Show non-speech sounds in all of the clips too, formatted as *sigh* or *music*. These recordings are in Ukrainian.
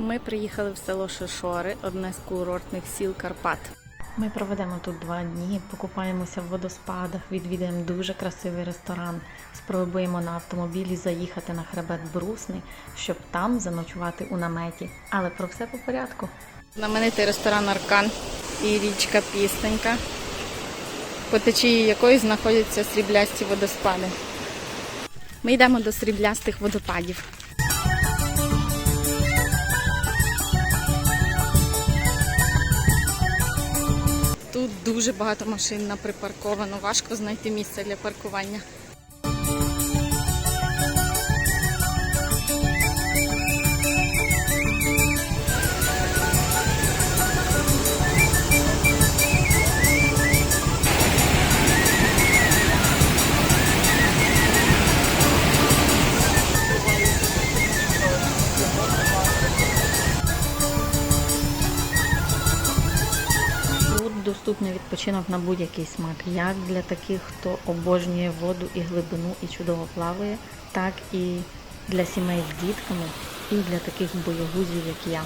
Ми приїхали в село Шишори, одне з курортних сіл Карпат. Ми проведемо тут два дні, покупаємося в водоспадах, відвідаємо дуже красивий ресторан, спробуємо на автомобілі заїхати на хребет Брусний, щоб там заночувати у наметі. Але про все по порядку. Знаменитий ресторан Аркан і річка Пістенька, по течії якої знаходяться сріблясті водоспади. Ми йдемо до сріблястих водопадів. Дуже багато машин наприпарковано. Важко знайти місце для паркування. Доступний відпочинок на будь-який смак, як для таких, хто обожнює воду і глибину і чудово плаває, так і для сімей з дітками, і для таких боягузів, як я.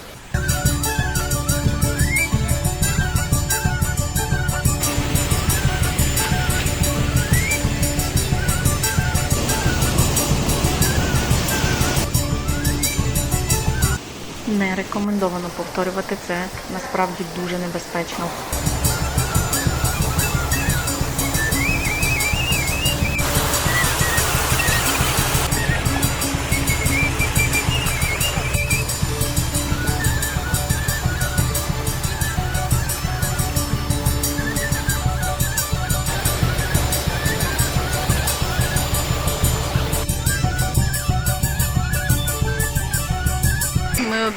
Не рекомендовано повторювати це насправді дуже небезпечно.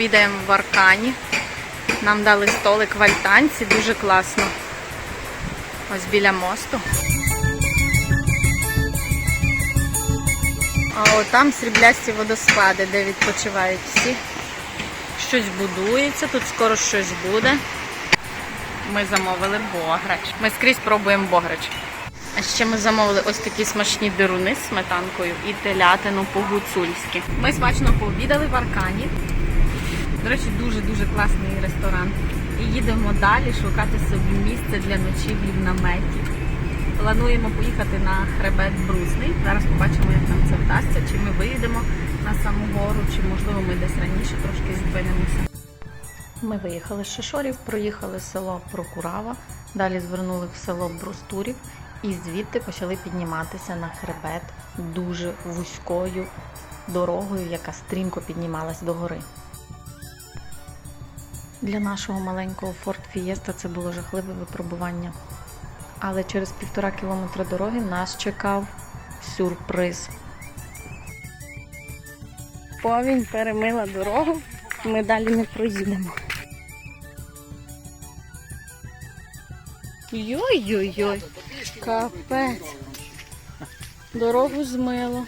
Обідаємо в Аркані. Нам дали столик в альтанці, дуже класно. Ось біля мосту. А от там сріблясті водоспади, де відпочивають всі. Щось будується, тут скоро щось буде. Ми замовили бограч. Ми скрізь пробуємо бограч. А ще ми замовили ось такі смачні дируни з сметанкою і телятину по-гуцульськи. Ми смачно пообідали в Аркані. До речі, дуже-дуже класний ресторан. І їдемо далі шукати собі місце для ночівлі в наметі. Плануємо поїхати на хребет Брусний. Зараз побачимо, як нам це вдасться, чи ми виїдемо на саму гору, чи можливо ми десь раніше трошки зупинимося. Ми виїхали з Шишорів, проїхали село Прокурава, далі звернули в село Брустурів і звідти почали підніматися на хребет дуже вузькою дорогою, яка стрімко піднімалась до гори. Для нашого маленького Ford Fiesta це було жахливе випробування. Але через півтора кілометра дороги нас чекав сюрприз. Повінь перемила дорогу, ми далі не проїдемо. Йой-йой-йой, капець. Дорогу змило.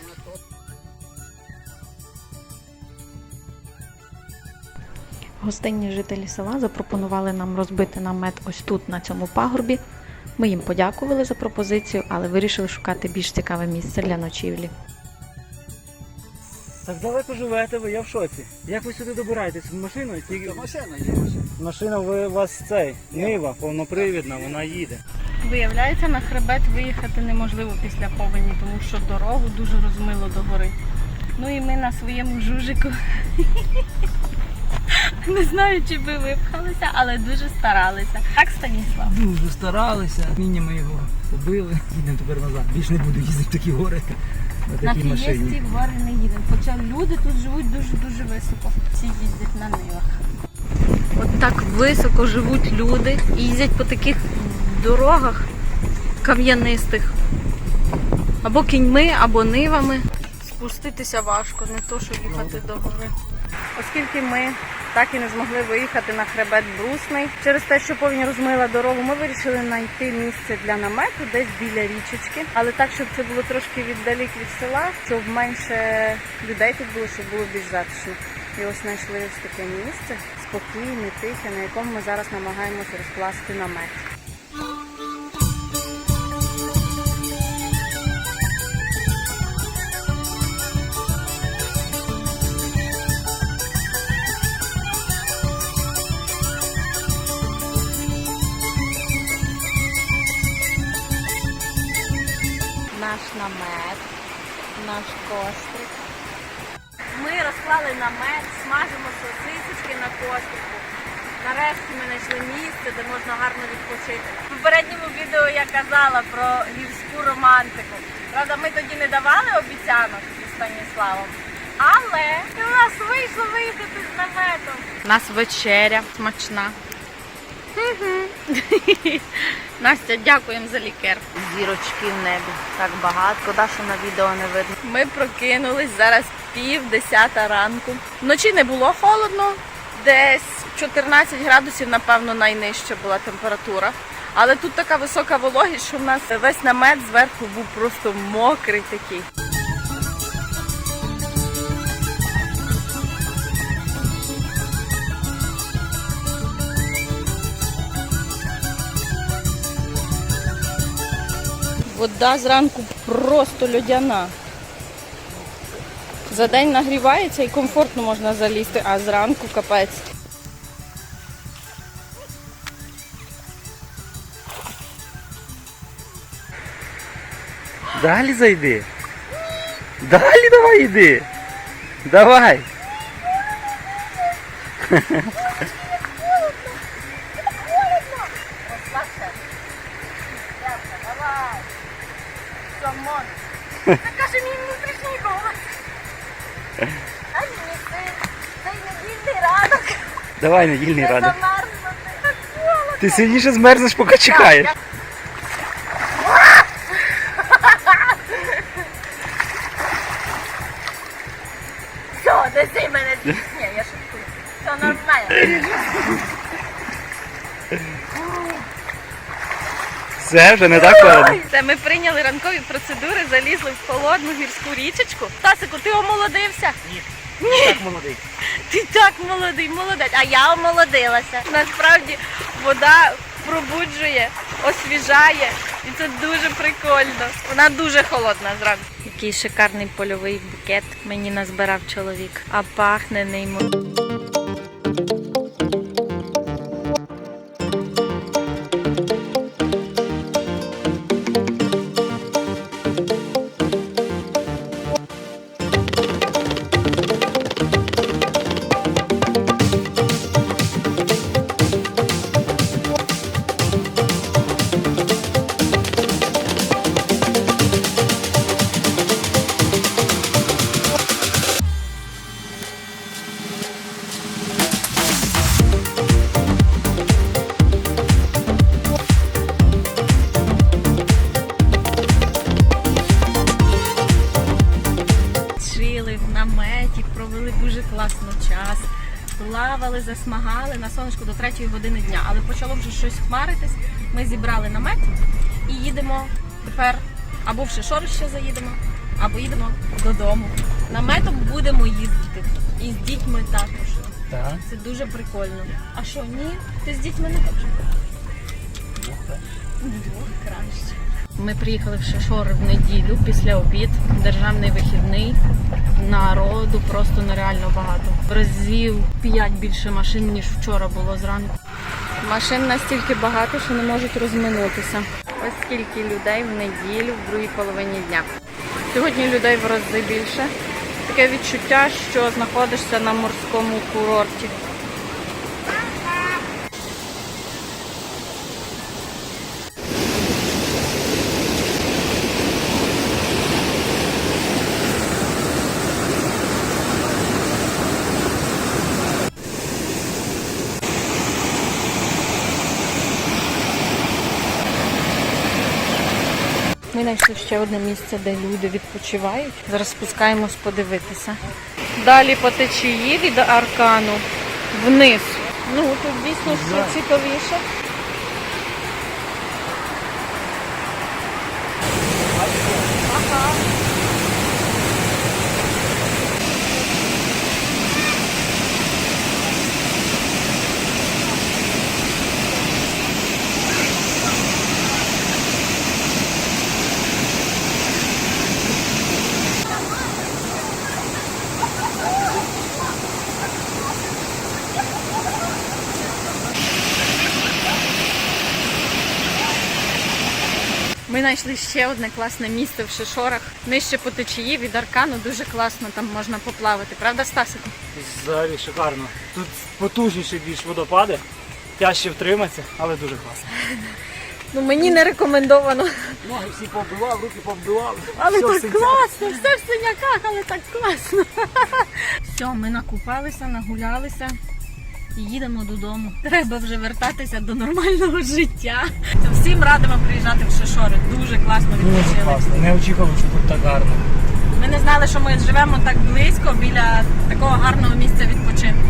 Гостинні жителі села запропонували нам розбити намет ось тут, на цьому пагорбі. Ми їм подякували за пропозицію, але вирішили шукати більш цікаве місце для ночівлі. Так далеко живете ви, я в шоці. Як ви сюди добираєтесь? Машиною? Тільки... Машина є машина. Машина ви, у вас цей, нива, повнопривідна, вона їде. Виявляється, на хребет виїхати неможливо після повені, тому що дорогу дуже розмило до гори. Ну і ми на своєму жужику. *laughs* *laughs* Не знаю, чи би випхалися, але дуже старалися. Так, Станіслав? Дуже старалися. Міні ми його побили. Їдемо тепер назад. Більш не буду їздити в такі гори. На фієсті в гори не їдемо. Хоча люди тут живуть дуже-дуже високо. Всі їздять на нивах. От так високо живуть люди і їздять по таких дорогах кам'янистих. Або кіньми, або нивами. Спуститися важко, не то, що їхати до гори. Оскільки ми так і не змогли виїхати на хребет Брусний. Через те, що повінь розмила дорогу, ми вирішили знайти місце для намету десь біля річечки. Але так, щоб це було трошки віддалік від села, щоб менше людей тут було, щоб було більш затишно. І ось знайшли ось таке місце, спокійне, тихе, на якому ми зараз намагаємося розкласти намет. Наш намет, наш кострик. Ми розклали намет, смажимо сосисочки на кострику. Нарешті ми знайшли місце, де можна гарно відпочити. В попередньому відео я казала про гірську романтику. Правда, ми тоді не давали обіцянок зі Станіславом. Але у нас вийшло виїхати з наметом. У нас вечеря смачна. *laughs* Настя, дякуємо за лікер. Зірочки в небі. Так багато, шкода, що на відео не видно. Ми прокинулись зараз пів десята ранку. Вночі не було холодно, десь 14 градусів, напевно, найнижча була температура. Але тут така висока вологість, що в нас весь намет зверху був просто мокрий такий. Вода зранку просто льодяна. За день нагрівається і комфортно можна залізти, а зранку капець. Далі зайди. Далі давай йди. Давай. *laughs* Самон. Це каже мій внутрішній голос. А син. Цей недільний ранок. Давай недільний Не радий. замерзнути. Так холодно. Ти сильніше змерзнеш, поки чекаєш. Все, неси мене. Ні, я шуткую. Все нормально. *laughs* Все, вже не так холодно. Це ми прийняли ранкові процедури, залізли в холодну гірську річечку. Тасику, ти омолодився? Ні, Так молодий. Ти так молодий, молодець. А я омолодилася. Насправді вода пробуджує, освіжає, і це дуже прикольно. Вона дуже холодна зранку. Який шикарний польовий букет мені назбирав чоловік, а пахне неймовірно. Дуже класно час. Плавали, засмагали на сонечку до 3 години дня, але почало вже щось хмаритись. Ми зібрали намет і їдемо тепер або в Шишорище заїдемо, або їдемо додому. Наметом будемо їздити. І з дітьми також. Так. Це дуже прикольно. А що, ні? Ти з дітьми не хочеш? Ми приїхали в Шишори в неділю після обід, державний вихідний. Народу просто нереально багато. В разів 5 більше машин, ніж вчора було зранку. Машин настільки багато, що не можуть розминутися. Ось скільки людей в неділю в другій половині дня. Сьогодні людей в рази більше. Таке відчуття, що знаходишся на морському курорті. Ми знайшли ще одне місце, де люди відпочивають. Зараз спускаємось подивитися. Далі по течії від аркану вниз. Ну тут дійсно ще цікавіше. Знайшли ще одне класне місце в Шишорах. Нижче по течії від Аркану дуже класно там можна поплавати. Правда, Стасику? Взагалі шикарно. Тут потужніші більш водопади. Тяжче втриматися, але дуже класно. *laughs* Ну мені не рекомендовано. Ноги всі повбивав, руки повбивав. Але Все так класно, все в синяках, але так класно. *laughs* Все, ми накупалися, нагулялися їдемо додому. Треба вже вертатися до нормального життя. Всім радимо приїжджати в Шишори. Дуже класно Дуже відпочили. класно. Не очікував, що тут так гарно. Ми не знали, що ми живемо так близько біля такого гарного місця відпочинку.